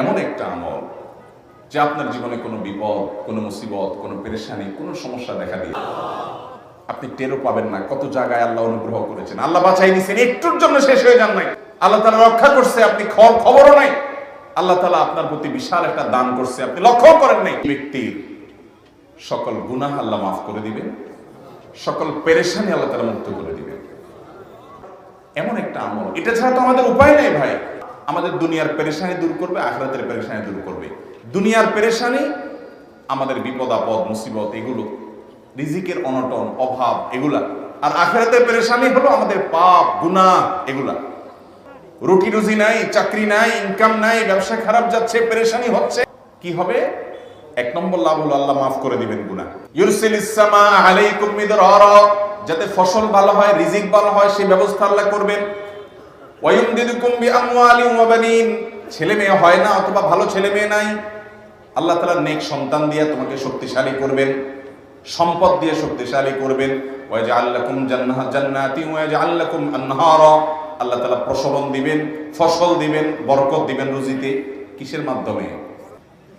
এমন একটা আমল যে আপনার জীবনে কোনো বিপদ, কোনো মুসিবত, কোনো পেরেশানি, কোনো সমস্যা দেখা দিয়ে আপনি টেরও পাবেন না কত জায়গায় আল্লাহ অনুগ্রহ করেছেন। আল্লাহ বাঁচাই দিয়েছেন একটুর জন্য শেষ হয়ে যান নাই। আল্লাহ তালা রক্ষা করছে, আপনি খবর, খবরও নাই। আল্লাহ তালা আপনার প্রতি বিশাল একটা দান করছে, আপনি লক্ষ্য করেন নাই। ব্যক্তির সকল গুনাহ আল্লাহ মাফ করে দিবেন, সকল পেরেশানি আল্লাহ তালা মুক্ত করে দিবেন। এমন একটা আমল। এটা ছাড়া তো আমাদের উপায় নেই ভাই। আমাদের দুনিয়ার পেরেশানি দূর করবে, আখরাতের পেরেশানি দূর করবে। দুনিয়ার পেরেশানি, আমাদের বিপদ, আপদ, মুসিবত, এগুলো, রিজিকের অনটন, অভাব, এগুলা। আর আখরাতের পেরেশানি হলো আমাদের পাপ, গুনাহ, এগুলা। রুটি রুজি নাই, চাকরি নাই ইনকাম নাই, ব্যবসা খারাপ যাচ্ছে, পেরেশানি হচ্ছে। কি হবে? এক নম্বর লাভ হলো আল্লাহ মাফ করে দিবেন গুনাহ। ইউরসিলিস সামা আলাইকুম মিদরারা, যাতে ফসল ভালো হয়, রিজিক ভালো হয়, সেই ব্যবস্থা আল্লাহ করবেন। ওয়ায়ুমদিদুকুম বিআমওয়ালিন ওয়া বানিন। ছেলে মেয়ে হয় না অথবা ভালো ছেলে মেয়ে নাই। আল্লাহ তাআলা নেক সন্তান দিয়ে তোমাকে শক্তিশালী করবেন, সম্পদ দিয়ে শক্তিশালী করবেন। ওয়াজআল লাকুম জান্নাহ, জান্নাতি ওয়াজআল লাকুম আনহারা। আল্লাহ তাআলা প্রসবন দিবেন, ফসল দিবেন, বরকত দিবেন রুজিতে। কিসের মাধ্যমে?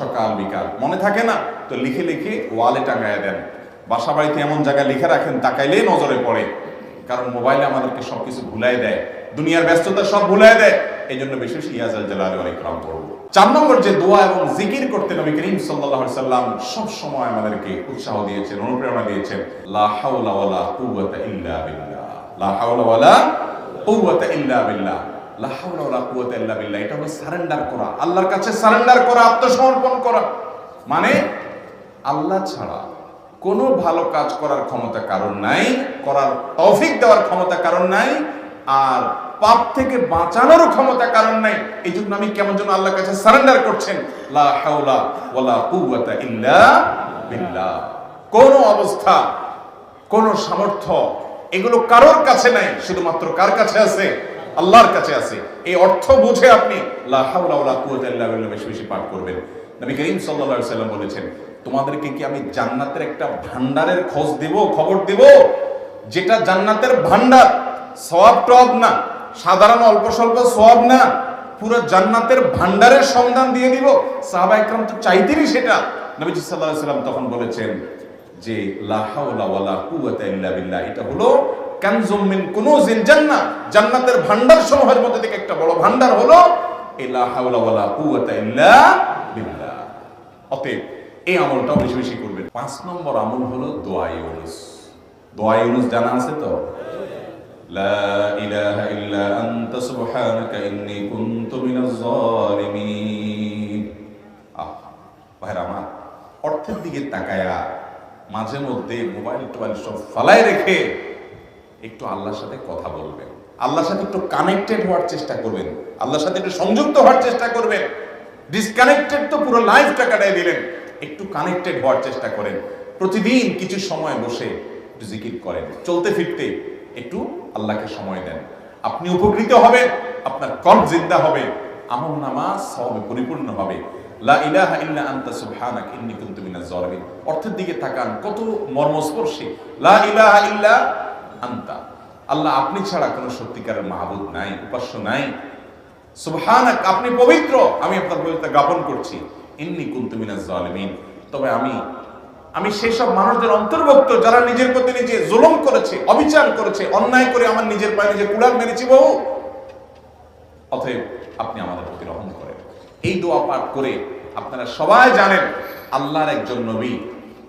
সকাল বিকাল মনে থাকে না? তো লিখে লিখে ওয়ালে টাঙায় দেন। বাসা বাড়িতে এমন জায়গায় লিখে রাখেন, তাকাইলেই নজরে পড়ে। কারণ মোবাইলে আমাদেরকে সবকিছু ভুলাই দেয়। দুনিয়ার ব্যস্ততা সব ভুলাই দেয়। এই জন্য বেশি বেশি ইয়াজাল জালালি ওয়াল ইকরাম করব চার নম্বর যে দোয়া এবং জিকির করতে নবী করিম সাল্লাল্লাহু সাল্লাম সব সময় আমাদেরকে উৎসাহ দিয়েছেন, অনুপ্রেরণা দিয়েছেন। লা হাওলা ইল্লা বিল্লাহ। লা হাওলা ইল্লা বিল্লাহ। এটা হলো সারেন্ডার করা। আল্লাহর কাছে সারেন্ডার করা, আত্মসমর্পণ করা। মানে আল্লাহ ছাড়া কোনো ভালো কাজ করার ক্ষমতা কারণ নাই, করার দেওয়ার কারণ নাই, আর পাপ থেকে বাঁচানোর ক্ষমতা কারণ নাই। এই জন্য আমি কেমন যেন আল্লাহর কাছে সারেন্ডার করছেন। লা বিল্লাহ। কোন অবস্থা, কোন সামর্থ্য এগুলো কারোর কাছে নাই, শুধুমাত্র কার কাছে আছে? আল্লাহর কাছে আছে। এই অর্থ বুঝে আপনি বেশি বেশি পাঠ করবেন। নবী করিম আলাইহি সাল্লাম বলেছেন, তোমাদেরকে কি আমি জান্নাতের একটা ভান্ডারের খোঁজ দেব, খবর দেব? যেটা জান্নাতের ভান্ডার সওয়াব টব না। সাধারণ অল্প স্বল্প সওয়াব না। পুরো জান্নাতের ভান্ডারের সন্ধান দিয়ে দিব। সাহাবা একরাম তো চাইতেনই সেটা। নবীজি আলাইহি সাল্লাম তখন বলেছেন যে, লা হাওলা ওয়ালা কুওয়াতা ইল্লা বিল্লাহ। এটা হলো কানজুম মিন কুনুজিল জান্নাহ। জান্নাতের ভান্ডার সমূহের মধ্যে থেকে একটা বড় ভান্ডার হলো, লা হাওলা ওয়ালা কুওয়াতা ইল্লা বিল্লাহ। অতএব এই আমলটাও বেশি বেশি করবেন। পাঁচ নম্বর আমল হলো দোয়া ইউনুস। দোয়া ইউনুস জানা আছে তো? লা ইলাহা ইল্লা আনতা সুবহানাকা ইন্নী কুনতু মিনাজ জালিমিন আহ, ভাইরা আমার, অর্থের দিকে তাকায়া মাঝে মধ্যে মোবাইল টোবাইল সব ফালাই রেখে একটু আল্লাহর সাথে কথা বলবেন। আল্লাহর সাথে একটু কানেক্টেড হওয়ার চেষ্টা করবেন। আল্লাহর সাথে একটু সংযুক্ত হওয়ার চেষ্টা করবেন। ডিসকানেক্টেড তো পুরো লাইফটা কাটাই দিলেন। একটু কানেক্টেড হওয়ার চেষ্টা করেন। প্রতিদিন কিছু সময় বসে একটু জিকির করেন। চলতে ফিরতে একটু আল্লাহকে সময় দেন। আপনি উপকৃত হবেন, আপনার কর্ম জিন্দা হবে, আমল নামা সবে পরিপূর্ণ হবে। লা ইলাহা ইল্লা আনতা সুবহানাক, ইন্নী কুনতু মিনাজ জালিমিন। অর্থের দিকে তাকান, কত মর্মস্পর্শী। লা ইলাহা ইল্লা আনতা। আল্লাহ আপনি ছাড়া কোনো সত্যিকারের মাহবুদ নাই, উপাস্য নাই। সুবহানাক, আপনি পবিত্র। আমি আপনার পবিত্রতা জ্ঞাপন করছি। ইন্নী কুনতু মিনাজ জালিমিন। তবে আমি আমি সেই সব মানুষদের অন্তর্ভুক্ত যারা নিজের প্রতি নিজে জুলুম করেছে, অবিচার করেছে, অন্যায় করে আমার নিজের পায়ে নিজে কুড়াল মেরেছি বহু। অতএব আপনি আমাদের প্রতি রহম করেন। এই দোয়া পাঠ করে আপনারা সবাই জানেন, আল্লাহর একজন নবী,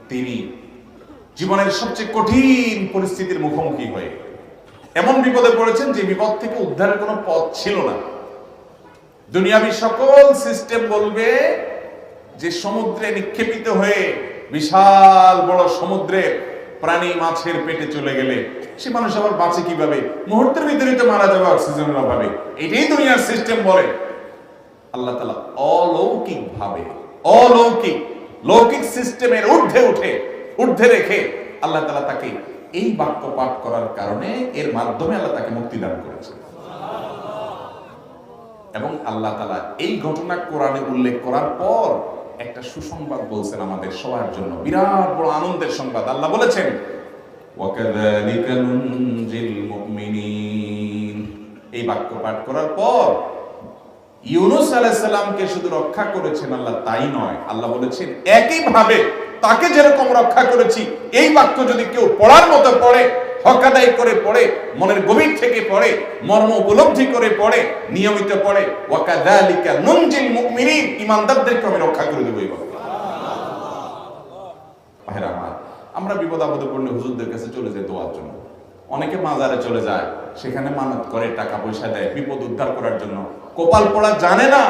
তিনি জীবনের সবচেয়ে কঠিন পরিস্থিতির মুখোমুখি হয়ে এমন বিপদে পড়েছেন যে বিপদ থেকে উদ্ধারের কোনো পথ ছিল না। দুনিয়াবি সকল সিস্টেম বলবে যে সমুদ্রে নিক্ষেপিত হয়ে বিশাল বড় সমুদ্রে প্রাণী মাছের পেটে চলে গেলে সে মানুষ আবার বাঁচে কীভাবে? মুহূর্তের ভিতরে তো মারা যাবে অক্সিজেনের অভাবে। এটাই দুনিয়ার সিস্টেম বলে। আল্লাহ তালা অলৌকিক ভাবে অলৌকিক, লৌকিক সিস্টেমের ঊর্ধ্বে উঠে ঊর্ধ্বে রেখে আল্লাহ তালা তাকে এই বাক্য পাঠ করার কারণে এর মাধ্যমে আল্লাহ তাকে মুক্তি দান করেছে এবং আল্লাহ তালা এই ঘটনা কোরআনে উল্লেখ করার পর একটা সুসংবাদ বলছেন আমাদের সবার জন্য। বিরাট বড় আনন্দের সংবাদ। আল্লাহ বলেছেন এই বাক্য পাঠ করার পর ইউনুস আলাইসাল্লামকে শুধু রক্ষা করেছেন আল্লাহ, তাই নয়। আল্লাহ বলেছেন, একইভাবে তাকে যেরকম রক্ষা করেছি, এই বাক্য যদি কেউ পড়ার মতো পড়ে, হকাদাই করে পড়ে, মনের গভীর থেকে পড়ে, মর্ম উপলব্ধি করে পড়ে, নিয়মিত পড়ে ওয়াকাদালিকা নুনজিল মুমিনিন, ইমানদারদেরকে আমি রক্ষা করে দেবো আমরা বিপদ আপদে পড়লে হুজুরদের কাছে চলে যাই দোয়ার জন্য। অনেকে মাজারে চলে যায়, সেখানে মানত করে, টাকা পয়সা দেয়, বিপদ উদ্ধার করার জন্য। কোপাল পড়া জানে না,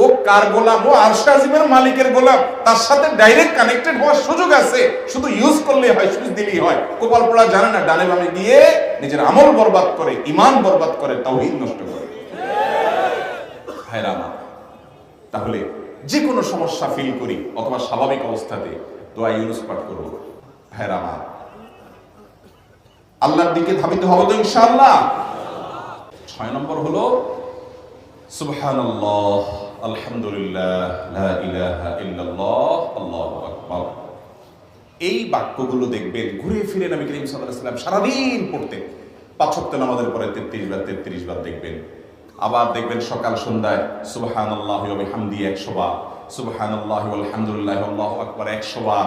ও কার গোলাম ও আরশে আজিমের মালিকের গোলাম তার সাথে ডাইরেক্ট কানেক্টেড হওয়ার সুযোগ আছে। শুধু ইউজ করলে হয় সুইচ দিলেই হয়। কপাল পড়া জানে না, ডানে বামে গিয়ে নিজের আমল বরবাদ করে ইমান বরবাদ করে, তাওহীদ নষ্ট করে। তাহলে যে কোনো সমস্যা ফিল করি অথবা স্বাভাবিক অবস্থাতে দোয়া ইউনুস পাঠ করব। ভাইরা আমার আল্লাহর দিকে ধাবিত হব তো ইনশাআল্লাহ। ছয় নম্বর হলো আকবার এই বাক্যগুলো দেখবেন, ঘুরে ফিরে নবী করিম সাল্লাল্লাহু আলাইহি সারাদিন পড়তেন। পাঁচ নামাজের পরে 33 বার 33 বার দেখবেন। আবার দেখবেন সকাল সন্ধ্যায় ওয়া বিহামদি 100 বার আলহামদুলিল্লাহি আল্লাহু আকবার 100 বার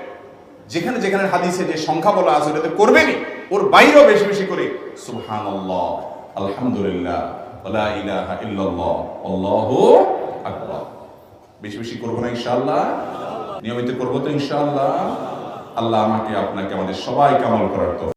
যেখানে যেখানে হাদিসে যে সংখ্যা বলা আছে, ওটাতে করবেনই। ওর বাইরেও বেশি বেশি করে। সুবহানাল্লাহ, আলহামদুলিল্লাহ ওয়ালা ইলাহা ইল্লাল্লাহ বেশি বেশি করব না ইনশাআল্লাহ? নিয়মিত করব তো ইনশাআল্লাহ? আল্লাহ আমাকে, আপনাকে, আমাদের সবাই কামল করার তো